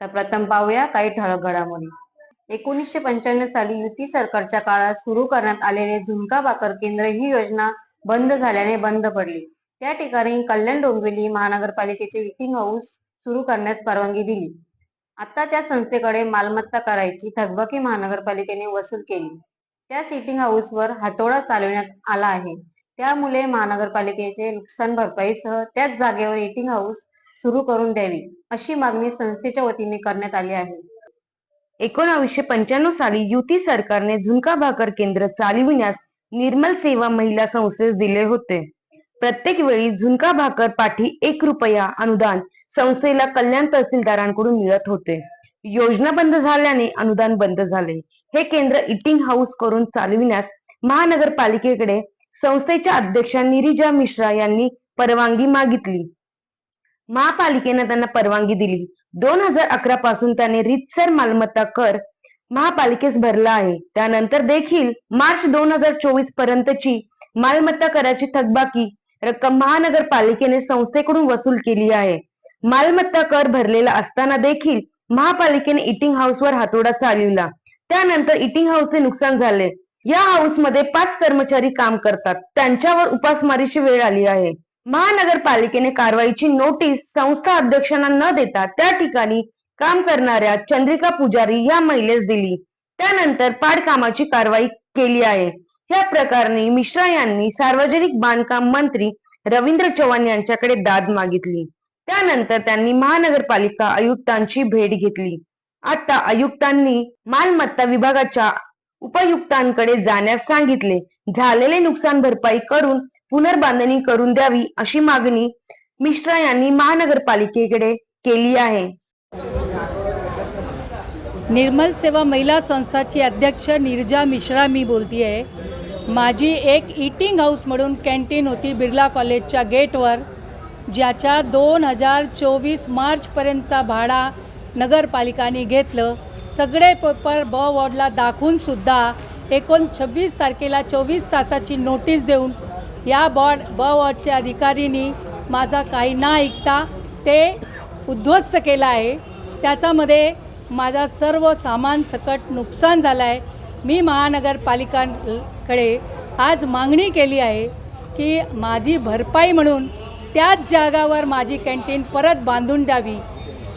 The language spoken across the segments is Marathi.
तर प्रथम पाहूया काही ठळक घडामोडी एकोणीसशे पंच्याण्णव साली युती सरकारच्या काळात सुरू करण्यात आलेले झुणका भाकर केंद्र ही योजना बंद झाल्याने बंद पडली. त्या ठिकाणी कल्याण डोंबिवली महानगरपालिकेचे इटिंग हाऊस सुरू करण्यास परवानगी दिली. आता त्या संस्थेकडे मालमत्ता करायची थकबाकी महानगरपालिकेने वसूल केली. त्या सिटिंग हाऊसवर हातोडा चालवण्यात आला आहे. त्यामुळे महानगरपालिकेचे नुकसान भरपाईसह त्याच जागेवर एटिंग हाऊस सुरू करून द्यावी अशी मागणी संस्थेच्या वतीने करण्यात आली आहे. एकोणावीसशे पंच्याण्णव साली युती सरकारने झुणका भाकर केंद्र चालविण्यास निर्मल सेवा महिला संस्थेस दिले होते. प्रत्येक वेळी झुणका भाकर पाठी एक रुपया अनुदान संस्थेला कल्याण तहसीलदारांकडून मिळत होते. योजना बंद झाल्याने अनुदान बंद झाले. हे केंद्र इटिंग हाऊस करून चालविण्यास महानगरपालिकेकडे संस्थेच्या अध्यक्षा निरीजा मिश्रा यांनी परवानगी मागितली. महापालिकेनं त्यांना परवानगी दिली. दोन हजार अकरा पासून त्याने रितसर मालमत्ता कर महापालिकेस भरला आहे. त्यानंतर देखील मार्च दोन हजार चोवीस पर्यंतची मालमत्ता कराची थकबाकी रक्कम महानगरपालिकेने संस्थेकडून वसूल केली आहे. मालमत्ता कर भरलेला असताना देखील महापालिकेने इटिंग हाऊसवर हातोडा चालविला. त्यानंतर इटिंग हाऊसचे नुकसान झाले. या हाऊसमध्ये पाच कर्मचारी काम करतात. त्यांच्यावर उपासमारीची वेळ आली आहे. महानगरपालिकेने कारवाईची नोटीस संस्था अध्यक्षांना न देता त्या ठिकाणी काम करणाऱ्या चंद्रिका पुजारी या महिलेस दिली. त्यानंतर पाडकामाची कारवाई केली आहे. या प्रकरणी मिश्रा यांनी सार्वजनिक बांधकाम मंत्री रवींद्र चव्हाण यांच्याकडे दाद मागितली. त्यानंतर त्यांनी महानगरपालिका आयुक्तांची भेट घेतली. आता आयुक्तांनी मालमत्ता विभागाच्या उपयुक्तांकडे जाण्यास सांगितले. झालेले नुकसान भरपाई करून पुनर्बांधणी करून द्यावी अशी मागणी मिश्रा यांनी महानगरपालिकेकडे केली आहे. निर्मल सेवा महिला संस्थाची अध्यक्ष निर्जा मिश्रा मी बोलती आहे माझी एक इटिंग हाऊस म्हणून कॅन्टीन होती बिर्ला कॉलेजच्या गेटवर ज्याच्या दोन हजार चोवीस मार्चपर्यंतचा भाडा नगरपालिकाने घेतलं. सगळे पेपर ब वॉर्डला दाखवूनसुद्धा एकोण छव्वीस तारखेला चोवीस तासाची नोटीस देऊन या बॉड ब वॉर्डच्या अधिकारीनी माझा काही ना ऐकता ते उद्ध्वस्त केलं आहे. त्याच्यामध्ये माझा सर्व सामान सकट नुकसान झालं आहे मी महानगरपालिकांकडे आज मागणी केली आहे की माझी भरपाई म्हणून त्याच जागावर माझी कॅन्टीन परत बांधून द्यावी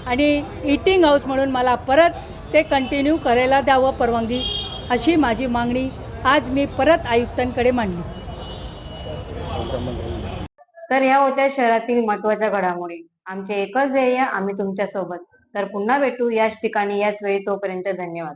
आणि इटिंग हाऊस म्हणून मला परत ते कंटिन्यू करायला द्यावं परवानगी अशी माझी मागणी आज मी परत आयुक्तांकडे मांडली. तर ह्या होत्या शहरातील महत्त्वाच्या घडामोडी. आमचे एकच ध्येय आम्ही तुमच्यासोबत तर पुन्हा भेटू याच ठिकाणी याच वेळी तोपर्यंत धन्यवाद.